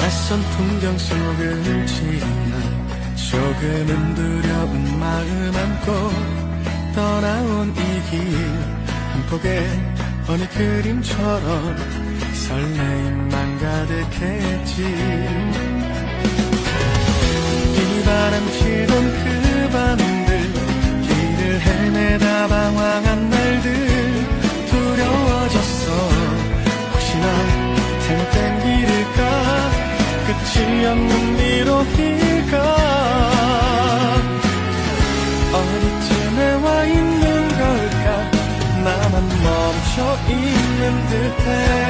낯선 풍경 속을 지나 조금은 두려운 마음 안고 떠나온 이 길 한 폭의 어느 그림처럼 설레임만 가득했지. 비바람 치 끝이 없는 미로일까? 어디쯤에 와 있는 걸까? 나만 멈춰 있는 듯해